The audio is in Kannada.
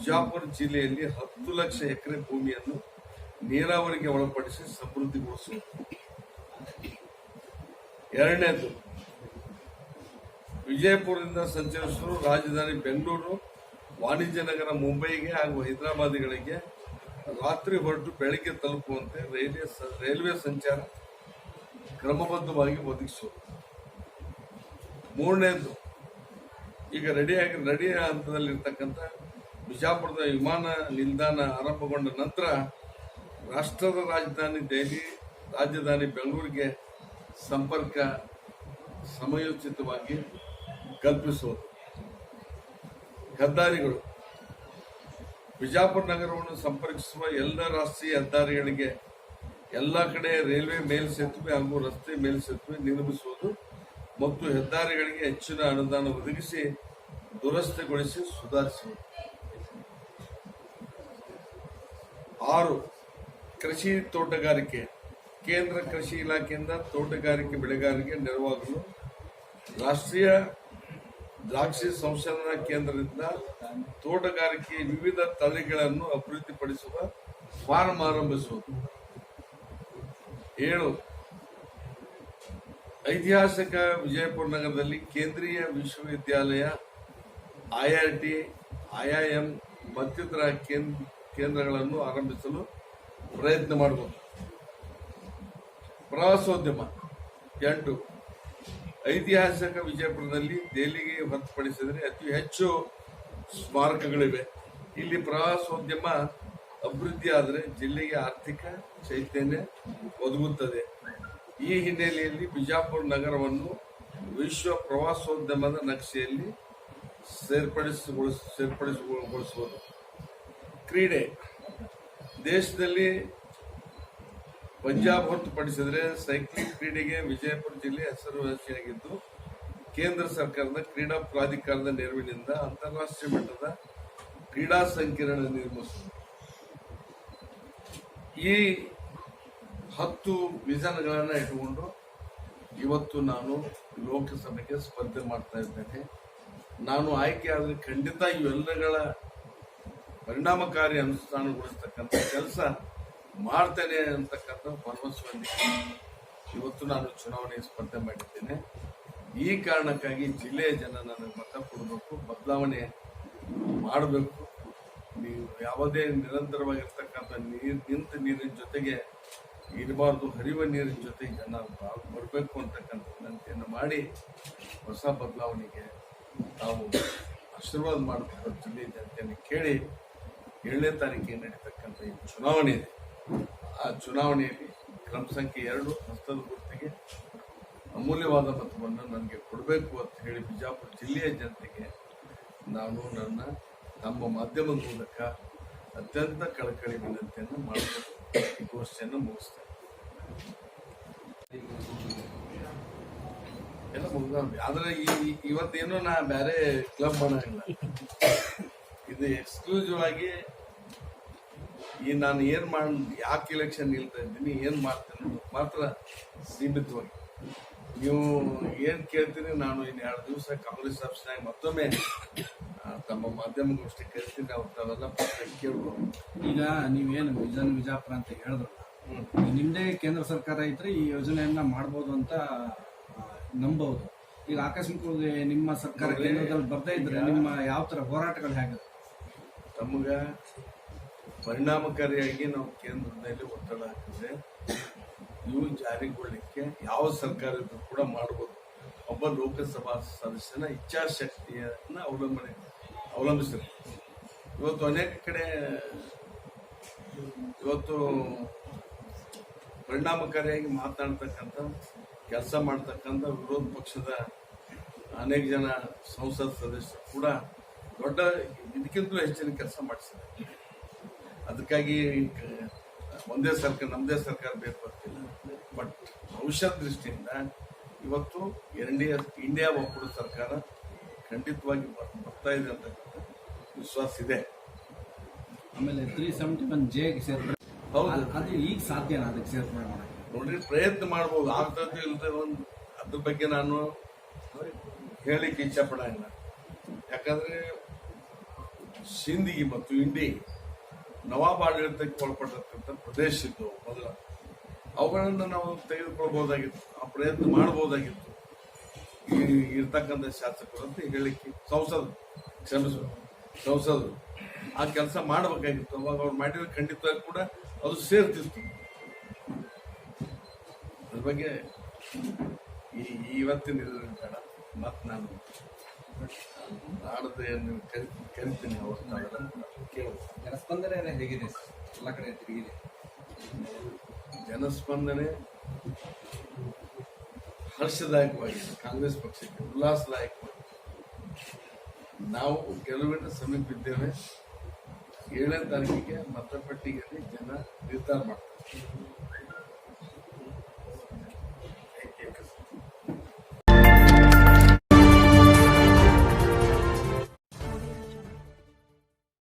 ಬಿಜಾಪುರ ಜಿಲ್ಲೆಯಲ್ಲಿ ಹತ್ತು ಲಕ್ಷ ಎಕರೆ ಭೂಮಿಯನ್ನು ನೀರಾವರಿಗೆ ಒಳಪಡಿಸಿ ಸಮೃದ್ಧಿಗೊಳಿಸುವುದು ಎರಡನೇದು, ವಿಜಯಪುರದಿಂದ ಸಂಚರಿಸಲು ರಾಜಧಾನಿ ಬೆಂಗಳೂರು, ವಾಣಿಜ್ಯ ನಗರ ಮುಂಬೈಗೆ ಹಾಗೂ ಹೈದರಾಬಾದ್ಗಳಿಗೆ ರಾತ್ರಿ ಹೊರಟು ಬೆಳಗ್ಗೆ ತಲುಪುವಂತೆ ರೈಲ್ವೆ ರೈಲ್ವೆ ಸಂಚಾರ ಕ್ರಮಬದ್ಧವಾಗಿ ಒದಗಿಸುವುದು ಮೂರನೇದು, ಈಗ ರೆಡಿಯಾಗಿ ರೆಡಿ ಹಂತದಲ್ಲಿರ್ತಕ್ಕಂಥ ಬಿಜಾಪುರದ ವಿಮಾನ ನಿಲ್ದಾಣ ಆರಂಭಗೊಂಡ ನಂತರ ರಾಷ್ಟ್ರದ ರಾಜಧಾನಿ ದೆಹಲಿ, ರಾಜಧಾನಿ ಬೆಂಗಳೂರಿಗೆ ಸಂಪರ್ಕ ಸಮಯೋಚಿತವಾಗಿ ಕಲ್ಪಿಸುವುದು. ಹೆದ್ದಾರಿಗಳು. ಬಿಜಾಪುರ ನಗರವನ್ನು ಸಂಪರ್ಕಿಸುವ ಎಲ್ಲ ರಾಷ್ಟ್ರೀಯ ಹೆದ್ದಾರಿಗಳಿಗೆ ಎಲ್ಲ ಕಡೆ ರೈಲ್ವೆ ಮೇಲ್ಸೇತುವೆ ಹಾಗೂ ರಸ್ತೆ ಮೇಲ್ಸೇತುವೆ ನಿರ್ಮಿಸುವುದು ಮತ್ತು ಹೆದ್ದಾರಿಗಳಿಗೆ ಹೆಚ್ಚಿನ ಅನುದಾನ ಒದಗಿಸಿ ದುರಸ್ತಿಗೊಳಿಸಿ ಸುಧಾರಿಸುವುದು. ಆರು ಕೃಷಿ ತೋಟಗಾರಿಕೆ. ಕೇಂದ್ರ ಕೃಷಿ ಇಲಾಖೆಯಿಂದ ತೋಟಗಾರಿಕೆ ಬೆಳೆಗಾರರಿಗೆ ನೆರವಾಗಲು ರಾಷ್ಟ್ರೀಯ ದ್ರಾಕ್ಷಿ ಸಂಶೋಧನಾ ಕೇಂದ್ರದಿಂದ ತೋಟಗಾರಿಕೆ ವಿವಿಧ ತಳಿಗಳನ್ನು ಅಭಿವೃದ್ಧಿಪಡಿಸುವ ಫಾರ್ಮ್ ಆರಂಭಿಸುವುದು. ಏಳು ಐತಿಹಾಸಿಕ ವಿಜಯಪುರ ನಗರದಲ್ಲಿ ಕೇಂದ್ರೀಯ ವಿಶ್ವವಿದ್ಯಾಲಯ ಐಐಟಿ ಐಐಎಂ ಮತ್ತಿತರ ಕೇಂದ್ರ ಕೇಂದ್ರಗಳನ್ನು ಆರಂಭಿಸಲು ಪ್ರಯತ್ನ ಮಾಡಬಹುದು ಪ್ರವಾಸೋದ್ಯಮ. ಎಂಟು, ಐತಿಹಾಸಿಕ ವಿಜಯಪುರದಲ್ಲಿ ದೆಹಲಿಗೆ ಹೊರತುಪಡಿಸಿದರೆ ಅತಿ ಹೆಚ್ಚು ಸ್ಮಾರಕಗಳಿವೆ. ಇಲ್ಲಿ ಪ್ರವಾಸೋದ್ಯಮ ಅಭಿವೃದ್ಧಿ ಆದರೆ ಜಿಲ್ಲೆಗೆ ಆರ್ಥಿಕ ಚೈತನ್ಯ ಒದಗುತ್ತದೆ. ಈ ಹಿನ್ನೆಲೆಯಲ್ಲಿ ಬಿಜಾಪುರ ನಗರವನ್ನು ವಿಶ್ವ ಪ್ರವಾಸೋದ್ಯಮದ ನಕ್ಷೆಯಲ್ಲಿ ಸೇರ್ಪಡಿಸಿಗೊಳಿಸ ಸೇರ್ಪಡಿಸಿಗೊಳಿಸುವುದು ಕ್ರೀಡೆ ದೇಶದಲ್ಲಿ ಪಂಜಾಬ್ ಹೊರತುಪಡಿಸಿದರೆ ಸೈಕ್ಲಿಂಗ್ ಕ್ರೀಡೆಗೆ ವಿಜಯಪುರ ಜಿಲ್ಲೆ ಹೆಸರುವಾಸಿಯಾಗಿದ್ದು, ಕೇಂದ್ರ ಸರ್ಕಾರದ ಕ್ರೀಡಾ ಪ್ರಾಧಿಕಾರದ ನೆರವಿನಿಂದ ಅಂತಾರಾಷ್ಟ್ರೀಯ ಮಟ್ಟದ ಕ್ರೀಡಾ ಸಂಕೀರ್ಣ ನಿರ್ಮಿಸ ಈ ಹತ್ತು ವಿಧಾನಗಳನ್ನು ಇಟ್ಟುಕೊಂಡು ಇವತ್ತು ನಾನು ಲೋಕಸಭೆಗೆ ಸ್ಪರ್ಧೆ ಮಾಡ್ತಾ ಇದ್ದೇನೆ. ನಾನು ಆಯ್ಕೆ ಆದರೆ ಖಂಡಿತ ಇವೆಲ್ಲಗಳ ಪರಿಣಾಮಕಾರಿ ಅನುಷ್ಠಾನಗೊಳಿಸ್ತಕ್ಕಂಥ ಕೆಲಸ ಮಾಡ್ತೇನೆ ಅಂತಕ್ಕಂಥ ಭರವಸೆಯೊಂದಿಗೆ ಇವತ್ತು ನಾನು ಚುನಾವಣೆ ಸ್ಪರ್ಧೆ ಮಾಡಿದ್ದೇನೆ. ಈ ಕಾರಣಕ್ಕಾಗಿ ಜಿಲ್ಲೆಯ ಜನ ನನಗೆ ಮತ ಕೊಡಬೇಕು, ಬದಲಾವಣೆ ಮಾಡಬೇಕು. ನೀವು ಯಾವುದೇ ನಿರಂತರವಾಗಿರ್ತಕ್ಕಂಥ ನೀರು, ನಿಂತ ನೀರಿನ ಜೊತೆಗೆ ಇರಬಾರ್ದು, ಹರಿಯುವ ನೀರಿನ ಜೊತೆಗೆ ಜನ ಬರಬೇಕು ಅಂತಕ್ಕಂಥ ವಿನಂತಿಯನ್ನು ಮಾಡಿ ಹೊಸ ಬದಲಾವಣೆಗೆ ನಾವು ಆಶೀರ್ವಾದ ಮಾಡಬೇಕು ಜಿಲ್ಲೆಯ ಜನತೆಯನ್ನು ಕೇಳಿ ಏಳನೇ ತಾರೀಕಿಗೆ ನಡೀತಕ್ಕಂಥ ಈ ಚುನಾವಣೆ ಇದೆ. ಆ ಚುನಾವಣೆಯಲ್ಲಿ ಕ್ರಮ ಸಂಖ್ಯೆ ಎರಡು ಹಸ್ತದ ಗುರುತಿಗೆ ಅಮೂಲ್ಯವಾದ ಮತವನ್ನು ನನಗೆ ಕೊಡಬೇಕು ಅಂತ ಹೇಳಿ ಬಿಜಾಪುರ ಜಿಲ್ಲೆಯ ಜನತೆಗೆ ನಾನು ನನ್ನ, ನಮ್ಮ ಮಾಧ್ಯಮದ ಮೂಲಕ ಅತ್ಯಂತ ಕಳಕಳಿ ವಿನಂತಿಯನ್ನು ಮಾಡಬೇಕು ಈ ಗೋಷ್ಠಿಯನ್ನು ಮುಗಿಸ್ತೇನೆ. ಎಲ್ಲ ಮುಗಿದ ಆದರೆ ಈ ಇವತ್ತು ಇವತ್ತೇನು ನಾ ಬೇರೆ ಕ್ಲಬ್ ಮಾಡಂಗಿಲ್ಲ ಇದು ಎಕ್ಸ್ಕ್ಲೂಸಿವ್ ಆಗಿ ಈ ನಾನು ಏನು ಮಾಡ್ ಯಾಕೆ ಇಲೆಕ್ಷನ್ ನಿಲ್ತಾ ಇದ್ದೀನಿ ಏನು ಮಾಡ್ತೇನೆ ಅನ್ನೋದು ಮಾತ್ರ ಸೀಮಿತವಾಗಿ. ನೀವು ಏನು ಕೇಳ್ತೀನಿ ನಾನು ಇನ್ನು ಎರಡು ದಿವಸ ಕಾಂಗ್ರೆಸ್ ಆಫೀಸ್ನಾಗ ಮತ್ತೊಮ್ಮೆ ತಮ್ಮ ಮಾಧ್ಯಮಗೋಷ್ಠಿ ಕೇಳ್ತೀನಿ ಅವ್ರು ತಾವೆಲ್ಲ ಕೇಳ್ಬೋದು. ಈಗ ನೀವೇನು ವಿಜನ್ ವಿಜಾಪುರ ಅಂತ ಹೇಳಿದ್ರು ನಿಮ್ಮದೇ ನಿಮ್ದೇ ಕೇಂದ್ರ ಸರ್ಕಾರ ಇದ್ರೆ ಈ ಯೋಜನೆಯನ್ನ ಮಾಡ್ಬೋದು ಅಂತ ನಂಬೋದು. ನಂಬಹುದು ಈಗ ಆಕಸ್ಮಿಕವಾಗಿ ನಿಮ್ಮ ಸರ್ಕಾರ ಕೇಂದ್ರದಲ್ಲಿ ಬರ್ದೇ ಇದ್ರೆ ನಿಮ್ಮ ಯಾವ ತರ ಹೋರಾಟಗಳು ಹೇಗೆ ತಮಗ ಪರಿಣಾಮಕಾರಿಯಾಗಿ ನಾವು ಕೇಂದ್ರದಲ್ಲಿ ಒತ್ತಡ ಹಾಕಿದ್ರೆ ಇವು ಜಾರಿಗೊಳ್ಳಿಕ್ಕೆ ಯಾವ ಸರ್ಕಾರ ಕೂಡ ಮಾಡ್ಬೋದು. ಒಬ್ಬ ಲೋಕಸಭಾ ಸದಸ್ಯನ ಇಚ್ಛಾಶಕ್ತಿಯನ್ನ ಅವಲಂಬನೆ ಅವಲಂಬಿಸಿದೆ ಇವತ್ತು ಅನೇಕ ಕಡೆ ಇವತ್ತು ಪರಿಣಾಮಕಾರಿಯಾಗಿ ಮಾತನಾಡ್ತಕ್ಕಂಥ ಕೆಲಸ ಮಾಡ್ತಕ್ಕಂಥ ವಿರೋಧ ಪಕ್ಷದ ಅನೇಕ ಜನ ಸಂಸತ್ ಸದಸ್ಯರು ಕೂಡ ದೊಡ್ಡ ಇದಕ್ಕಿಂತಲೂ ಹೆಚ್ಚಿನ ಕೆಲಸ ಮಾಡಿಸಿದೆ ಅದಕ್ಕಾಗಿ ಒಂದೇ ಸರ್ಕಾರ ನಮ್ಮದೇ ಸರ್ಕಾರ ಬೇಕು ಅಂತಿಲ್ಲ. ಬಟ್ ಭವಿಷ್ಯದ ದೃಷ್ಟಿಯಿಂದ ಇವತ್ತು ಇಂಡಿಯಾ ಇಂಡಿಯಾ ಒಕ್ಕೂಟ ಸರ್ಕಾರ ಖಂಡಿತವಾಗಿ ಬರ್- ಬರ್ತಾ ಇದೆ ಅಂತ ವಿಶ್ವಾಸ ಇದೆ. ಆಮೇಲೆ ತ್ರೀ ಸೆವೆಂಟಿ ಒನ್ ಜೆಗೆ ಸೇರ್ಪಡೆ ಹೌದು. ಅದ್- ಈಗ ಸಾಧ್ಯನಾ ಅದಕ್ಕೆ ಸೇರ್ಪಡೆ ಮಾಡೋಣ ನೋಡ್ರಿ ಪ್ರಯತ್ನ ಮಾಡ್ಬೋದು. ಆಗ್ತದೆ ಇಲ್ಲದೆ ಒಂದು ಅದ್ರ ಬಗ್ಗೆ ನಾನು ಹೇಳಿಕ್ಕೆ ಇಚ್ಛೆ ಪಡಂಗಿಲ್ಲ ಯಾಕಂದ್ರೆ ಸಿಂದಗಿ ಮತ್ತು ಇಂಡಿ ನವಾಬ್ ಆಡಳಿತಕ್ಕೆ ಒಳಪಟ್ಟಿರ್ತಕ್ಕಂಥ ಪ್ರದೇಶ ಇದ್ದವು ಮೊದಲ. ಅವುಗಳನ್ನು ನಾವು ತೆಗೆದುಕೊಳ್ಬಹುದಾಗಿತ್ತು, ಆ ಪ್ರಯತ್ನ ಮಾಡಬಹುದಾಗಿತ್ತು. ಈ ಇರ್ತಕ್ಕಂಥ ಶಾಸಕರು ಅಂತ ಹೇಳಿಕ್ಕೆ ಸಂಸದರು, ಕ್ಷಮಿಸು, ಸಂಸದರು. ಆ ಕೆಲಸ ಮಾಡಬೇಕಾಗಿತ್ತು, ಅವಾಗ ಅವ್ರು ಮಾಡಿದ್ರೆ ಖಂಡಿತವಾಗಿ ಕೂಡ ಅದು ಸೇರ್ತಿತ್ತು. ಅದ್ರ ಬಗ್ಗೆ ಈ ಇವತ್ತಿನ ಬೇಡ ಮತ್ತೆ ನಾನು ನಾಡದೆ ಕರಿತೀನಿ ಕೇಳ್ತೀನಿ ಅದನ್ನ ಕೇಳು ಜನಸ್ಪಂದನೆ ಹೇಗಿದೆ ಸರ್? ಎಲ್ಲ ಕಡೆ ತಿರುಗಿದೆ. ಜನಸ್ಪಂದನೆ ಹರ್ಷದಾಯಕವಾಗಿದೆ. ಕಾಂಗ್ರೆಸ್ ಪಕ್ಷಕ್ಕೆ ಉಲ್ಲಾಸದಾಯಕವಾಗಿದೆ. ನಾವು ಗೆಲುವಿನ ಸಮೀಪಿದ್ದೇವೆ ಏಳನೇ ತಾರೀಕಿಗೆ ಮತಪಟ್ಟಿಗೆಯಲ್ಲಿ ಜನ ನಿರ್ಧಾರ ಮಾಡ್ತಾರೆ.